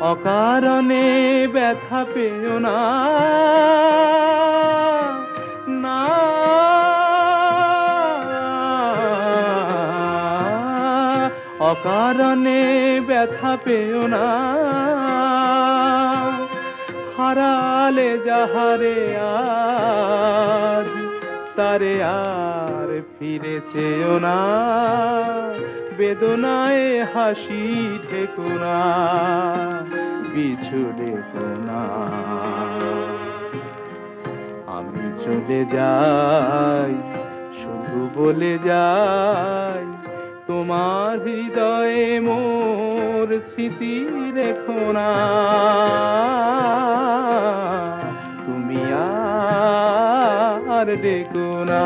অকারণে ব্যথা পেও না। না। অকারণে ব্যথা পেও না। হারালে যাহারে আজ, তারে আর ফিরে চেও না। বেদনায় হাসি ঠেকো না। পিছু না। আমি চলে যাই, শুধু বলে যাই, তোমার হৃদয়ে মোর স্মৃতি রেখো না। তুমি আর ডেকো না।